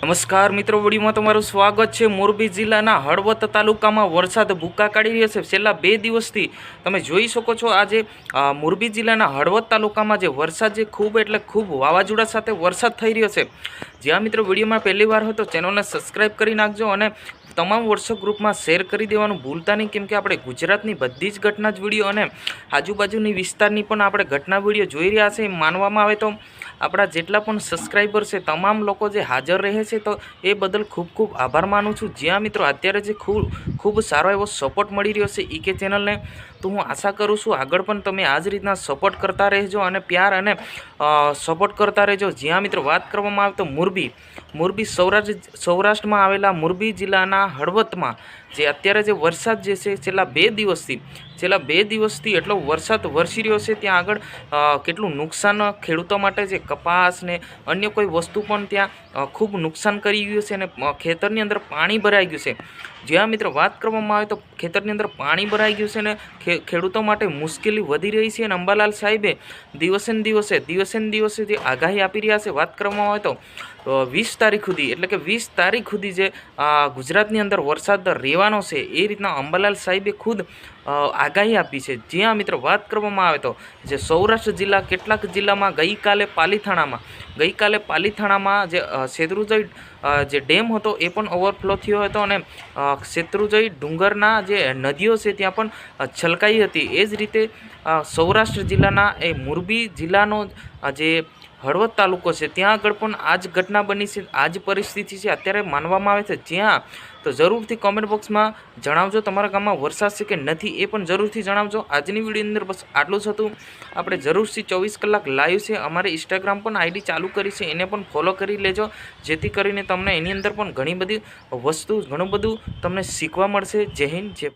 નમસ્કાર મિત્રો વડીમાં તમારું સ્વાગત છે. મોરબી જિલ્લાના હળવદ તાલુકામાં વરસાદ ભૂકા કાઢી રહ્યો છે. છેલ્લા બે દિવસથી તમે જોઈ શકો છો આજે મોરબી જિલ્લાના હળવદ તાલુકામાં જે વરસાદ જે ખૂબ એટલે ખૂબ વાવાઝોડા સાથે વરસાદ થઈ રહ્યો છે. જ્યાં મિત્રો, વિડીયોમાં પહેલી વાર હોય તો ચેનલને સબસ્ક્રાઈબ કરી નાખજો અને તમામ વોટ્સઅપ ગ્રુપમાં શેર કરી દેવાનું ભૂલતા નહીં. કેમ કે આપણે ગુજરાતની બધી જ ઘટના જ વીડિયો અને આજુબાજુની વિસ્તારની પણ આપણે ઘટના વીડિયો જોઈ રહ્યા છે. માનવામાં આવે તો આપણા જેટલા પણ સબસ્ક્રાઈબર છે, તમામ લોકો જે હાજર રહે છે, તો એ બદલ ખૂબ ખૂબ આભાર માનું છું. જ્યાં મિત્રો અત્યારે જે ખૂબ ખૂબ સારો એવો સપોર્ટ મળી રહ્યો છે ઈકે ચેનલને તો હું આશા કરું છું આગળ પણ તમે આ જ રીતના સપોર્ટ કરતા રહેજો અને પ્યાર અને સપોર્ટ કરતા રહેજો. જ્યાં મિત્રો વાત કરવામાં આવે તો મોરબી મોરબી સૌરાષ્ટ્ર, સૌરાષ્ટ્રમાં આવેલા મોરબી જિલ્લાના હળવદમાં જે અત્યારે જે વરસાદ જે છે, છેલ્લા બે દિવસથી, છેલ્લા બે દિવસથી એટલો વરસાદ વરસી રહ્યો છે, ત્યાં આગળ કેટલું નુકસાન ખેડૂતો માટે જે કપાસ ને અન્ય કોઈ વસ્તુ પણ ત્યાં ખૂબ નુકસાન કરી ગયું છે અને ખેતરની અંદર પાણી ભરાઈ ગયું છે. જ્યાં મિત્રો વાત કરવામાં આવે તો ખેતરની અંદર પાણી ભરાઈ ગયું છે ને ખેડૂતો માટે મુશ્કેલી વધી રહી છે અને અંબાલાલ સાહેબે દિવસે દિવસે દિવસે દિવસે જે આગાહી આપી રહ્યા છે વાત કરવામાં આવે તો વીસ તારીખ સુધી, એટલે કે વીસ તારીખ સુધી જે ગુજરાતની અંદર વરસાદ રહેવાનો છે એ રીતના અંબાલાલ સાહેબે ખુદ આગાહી આપી છે. જ્યાં મિત્રો વાત કરવામાં આવે તો, જે સૌરાષ્ટ્ર જિલ્લા, કેટલાક જિલ્લામાં ગઈકાલે પાલીથાણામાં ગઈકાલે પાલીથાણામાં જે સેદરુજય જે ડેમ હતો એ પણ ઓવરફ્લો થયો હતો અને શેત્રુંજય ડુંગરના જે નદીઓ છે ત્યાં પણ છલકાઈ હતી. એ જ રીતે સૌરાષ્ટ્ર જિલ્લાના એ મોરબી જિલ્લાનો જે હળવદ તાલુકો છે. ત્યાં આગળ પણ આ જ ઘટના બની છે. આ જ પરિસ્થિતિ છે. અત્યારે માનવામાં આવે છે. જ્યાં, તો જરૂરથી કોમેન્ટ બોક્સમાં જણાવજો. તમારા ગામમાં વરસાદ છે કે નથી એ પણ જરૂરથી જણાવજો. આજની વિડીયોની અંદર બસ આટલું જ હતું. આપણે જરૂરથી ચોવીસ કલાક લાઈવ છે. અમારે ઇન્સ્ટાગ્રામ પણ આઈડી ચાલુ કરી છે. એને પણ ફોલો કરી લેજો. જેથી કરીને તમને એની અંદર પણ ઘણી બધી વસ્તુ, ઘણું બધું તમને શીખવા મળશે. જય હિન્દ, જય